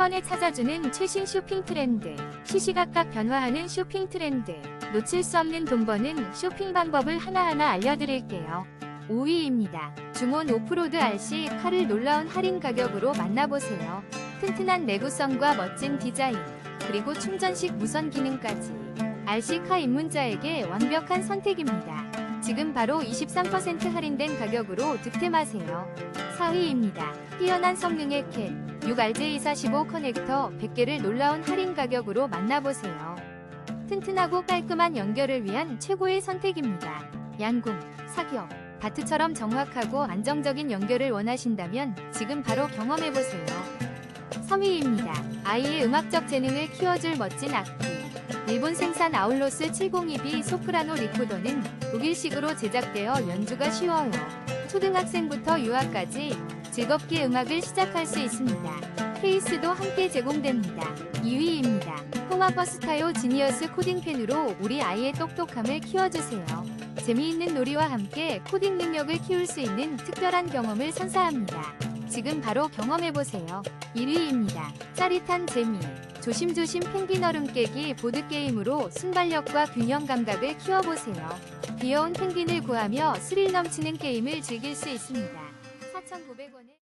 번에 찾아주는 최신 쇼핑 트렌드, 시시각각 변화하는 쇼핑 트렌드, 놓칠 수 없는 돈 버는 쇼핑 방법을 하나하나 알려드릴게요. 5위입니다. 중원 오프로드 RC 칼을 놀라운 할인 가격으로 만나보세요. 튼튼한 내구성과 멋진 디자인, 그리고 충전식 무선 기능까지. RC카 입문자에게 완벽한 선택입니다. 지금 바로 23% 할인된 가격으로 득템하세요. 4위입니다. 뛰어난 성능의 캔 6RJ245 커넥터 100개를 놀라운 할인 가격으로 만나보세요. 튼튼하고 깔끔한 연결을 위한 최고의 선택입니다. 양궁, 사격, 다트처럼 정확하고 안정적인 연결을 원하신다면 지금 바로 경험해보세요. 3위입니다. 아이의 음악적 재능을 키워줄 멋진 악기. 일본 생산 아울로스 702B 소프라노 리코더는 독일식으로 제작되어 연주가 쉬워요. 초등학생부터 유아까지 즐겁게 음악을 시작할 수 있습니다. 케이스도 함께 제공됩니다. 2위입니다. 포마버스 타요 지니어스 코딩펜으로 우리 아이의 똑똑함을 키워주세요. 재미있는 놀이와 함께 코딩 능력을 키울 수 있는 특별한 경험을 선사합니다. 지금 바로 경험해보세요. 1위입니다. 짜릿한 재미. 조심조심 펭귄 얼음 깨기 보드게임으로 순발력과 균형 감각을 키워보세요. 귀여운 펭귄을 구하며 스릴 넘치는 게임을 즐길 수 있습니다. 4,900원에